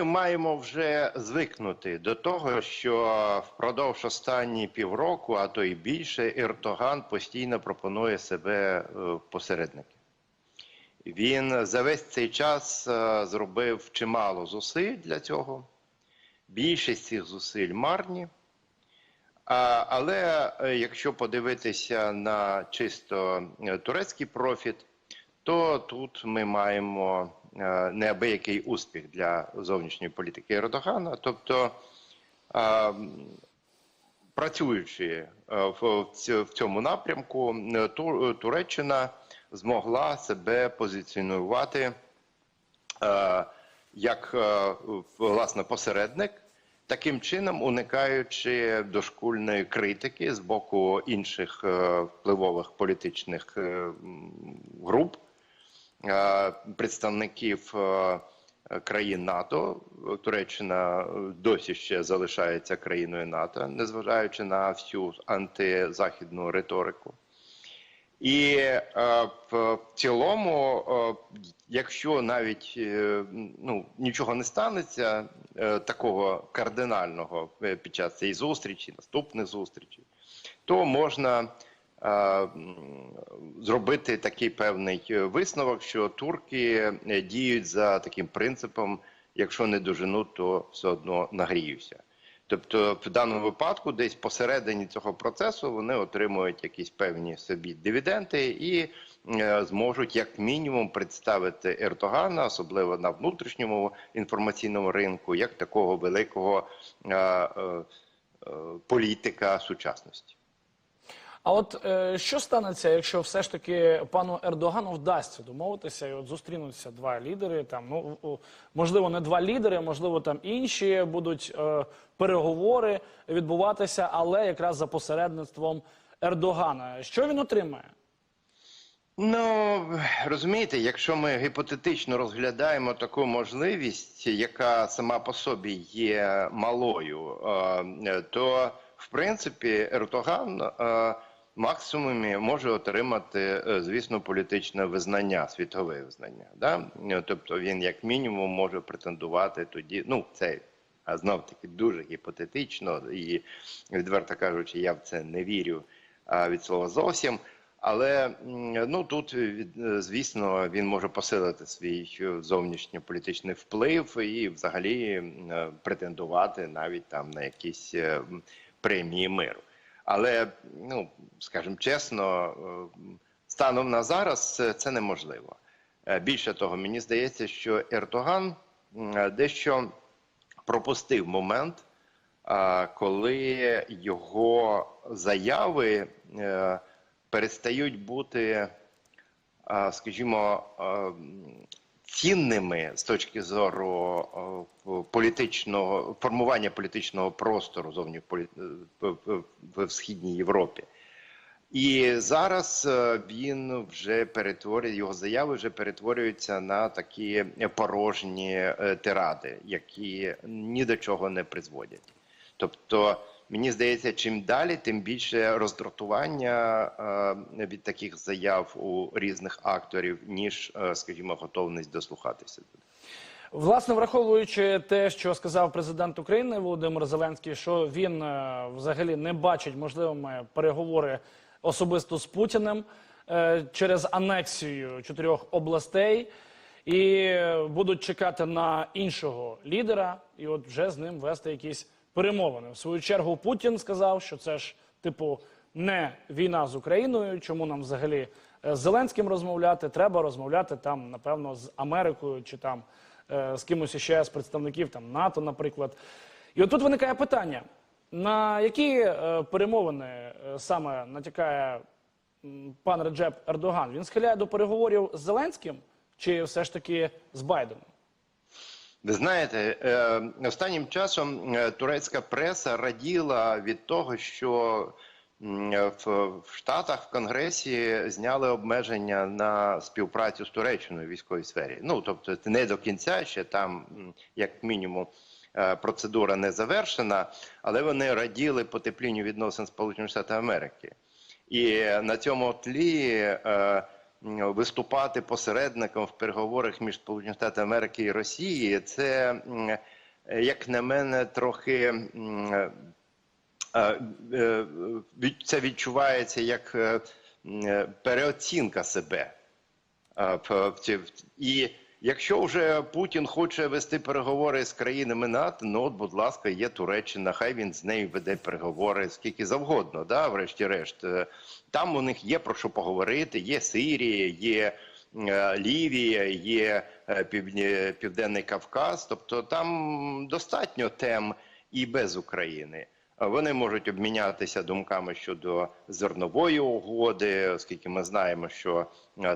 ми маємо вже звикнути до того, що впродовж останні півроку, а то й більше, Ердоган постійно пропонує себе е, посередники. Він за весь цей час е, зробив чимало зусиль для цього. Більшість цих зусиль марні. Але е, якщо подивитися на чисто турецький профіт, то тут ми маємо неабиякий успіх для зовнішньої політики Ердогана. Тобто, е, працюючи е, в, в ць- в цьому напрямку, е, Туреччина змогла себе позиціонувати е, як е, власне посередник, таким чином уникаючи дошкульної критики з боку інших е, впливових політичних е, груп, е, представників е, країн НАТО. Туреччина досі ще залишається країною НАТО, незважаючи на всю антизахідну риторику. І е, в цілому, е, якщо навіть е, ну, нічого не станеться е, такого кардинального е, під час цієї зустрічі, наступних зустрічей, то можна е, зробити такий певний е, висновок, що турки е, діють за таким принципом: якщо не доженуть, то все одно нагріюся. Тобто, в даному випадку, десь посередині цього процесу вони отримують якісь певні собі дивіденди і е, зможуть як мінімум представити Ердогана, особливо на внутрішньому інформаційному ринку, як такого великого е, е, е, політика сучасності. А от е, що станеться, якщо все ж таки пану Ердогану вдасться домовитися і от зустрінуться два лідери? Там ну можливо, не два лідери, можливо, там інші будуть е, переговори відбуватися, але якраз за посередництвом Ердогана. Що він отримає? Ну розумієте, якщо ми гіпотетично розглядаємо таку можливість, яка сама по собі є малою, е, то в принципі Ердоган е, максимумі може отримати, е, звісно, політичне визнання, світове визнання. Да? Е, Тобто він як мінімум може претендувати тоді. Ну це знов таки дуже гіпотетично, і відверто кажучи, я в це не вірю від слова зовсім. Але ну тут е, звісно він може посилити свій е, зовнішньополітичний вплив і взагалі претендувати навіть там на якісь премії миру. Але ну скажімо чесно, е, станом на зараз це, неможливо. Е, Більше того, мені здається, що Ердоган м, е, дещо пропустив момент, коли його заяви перестають бути, скажімо, цінними з точки зору політичного формування політичного простору зовні в, в східній Європі. І зараз е, він вже перетворює його заяви вже перетворюються на такі порожні е, тиради, які ні до чого не призводять. Тобто, мені здається, чим далі, тим більше роздратування е, від таких заяв у різних акторів, ніж, е, скажімо, готовність дослухатися. Власне, враховуючи те, що сказав президент України Володимир Зеленський, що він е, взагалі не бачить можливими переговори особисто з Путіним через анексію чотирьох областей, і будуть чекати на іншого лідера, і от вже з ним вести якісь перемовини. В свою чергу Путін сказав, що це ж типу не війна з Україною. Чому нам взагалі е, з Зеленським розмовляти? Треба розмовляти там, напевно, з Америкою чи там е, з кимось ще з представників там НАТО, наприклад. І от тут виникає питання: на які е, перемовини саме натякає пан Реджеп Ердоган? Він схиляє до переговорів з Зеленським чи все ж таки з Байденом? Ви знаєте, е, останнім часом е, турецька преса раділа від того, що в, Штатах в Конгресі зняли обмеження на співпрацю з Туреччиною в військовій сфері. Ну тобто, не до кінця ще там, як мінімум, е, процедура не завершена, але вони раділи потеплінню відносин Сполучених Штатів Америки. І на цьому тлі виступати посередником в переговорах між Сполученими Штатами Америки і Росії, це, як на мене, трохи е, е, це відчувається як е, переоцінка себе. І якщо вже Путін хоче вести переговори з країнами НАТО, ну от, будь ласка, є Туреччина, хай він з нею веде переговори скільки завгодно, да, врешті-решт. Е, Там у них є про що поговорити, є Сирія, є е, Лівія, є е, Південний Кавказ. Тобто там достатньо тем і без України. Вони можуть обмінятися думками щодо зернової угоди, оскільки ми знаємо, що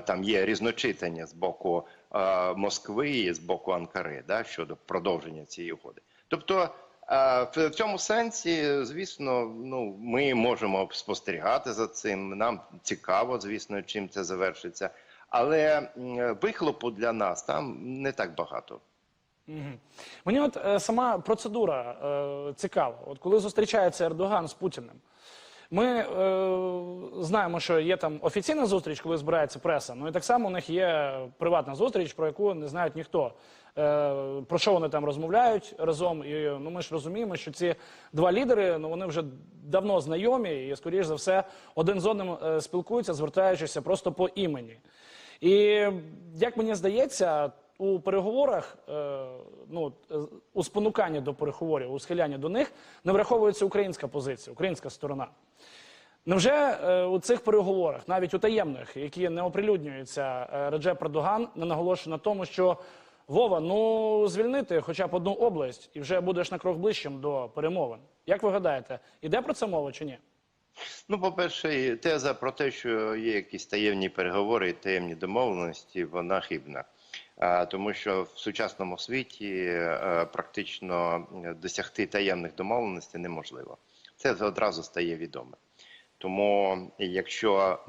там є різночитання з боку Москви і з боку Анкари да, щодо продовження цієї угоди. Тобто, е, в цьому сенсі, звісно, ну ми можемо спостерігати за цим. Нам цікаво, звісно, чим це завершиться, але вихлопу для нас там не так багато. Мені от е, сама процедура е, цікава. От коли зустрічається Ердоган з Путіним, ми е, знаємо, що є там офіційна зустріч, коли збирається преса. Ну і так само у них є приватна зустріч, про яку не знають ніхто. Е, про що вони там розмовляють разом? І ну ми ж розуміємо, що ці два лідери ну вони вже давно знайомі, і скоріш за все один з одним е, спілкуються, звертаючися просто по імені. І як мені здається, у переговорах, е, ну е, у спонуканні до переговорів, у схилянні до них не враховується українська позиція, українська сторона. Невже е, у цих переговорах, навіть у таємних, які не оприлюднюються, Реджеп Ердоган не наголошує на тому, що Вова, ну звільнити хоча б одну область, і вже будеш на крок ближчим до перемовин. Як ви гадаєте, іде про це мова чи ні? Ну, по-перше, теза про те, що є якісь таємні переговори і таємні домовленості, вона хибна. А, тому що в сучасному світі е, практично досягти таємних домовленостей неможливо. Це одразу стає відомо. Тому, якщо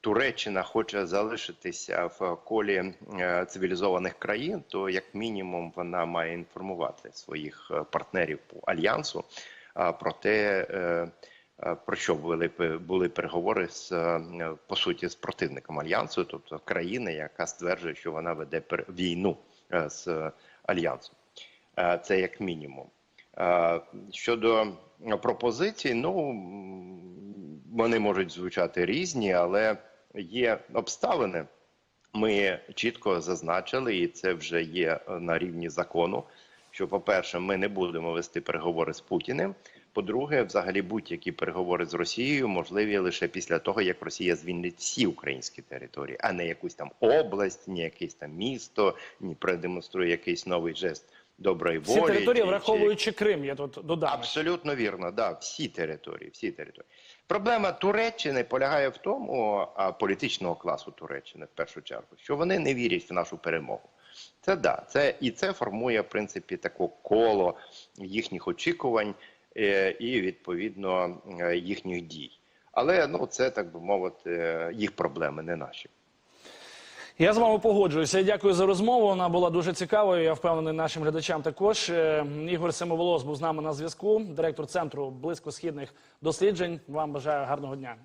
Туреччина хоче залишитися в колі е, цивілізованих країн, то як мінімум вона має інформувати своїх е, партнерів по альянсу про те, е, е, про що були, були переговори з е, по суті з противником альянсу, тобто країни, яка стверджує, що вона веде війну е, з е, альянсом. Е, Це як мінімум. Е, Щодо пропозицій, ну вони можуть звучати різні, але є обставини. Ми чітко зазначили, і це вже є е, на рівні закону. Що, по-перше, ми не будемо вести переговори з Путіним. По-друге, взагалі будь-які переговори з Росією можливі лише після того, як Росія звільнить всі українські території, а не якусь там область, ні якесь там місто, ні продемонструє якийсь новий жест доброї волі. Всі території, чи- чи- враховуючи Крим, я тут додам. Абсолютно вірно, да, всі території, всі території. Проблема Туреччини полягає в тому, а, політичного класу Туреччини в першу чергу, що вони не вірять в нашу перемогу. Це да, це і це формує в принципі таке коло їхніх очікувань і відповідно е, їхніх дій. Але ну це так би мовити, е, їх проблеми, не наші. Я з вами погоджуюся. Дякую за розмову. Вона була дуже цікавою. Я впевнений нашим глядачам також. Е, Ігор Семоволос був з нами на зв'язку, директор центру близькосхідних досліджень. Вам бажаю гарного дня.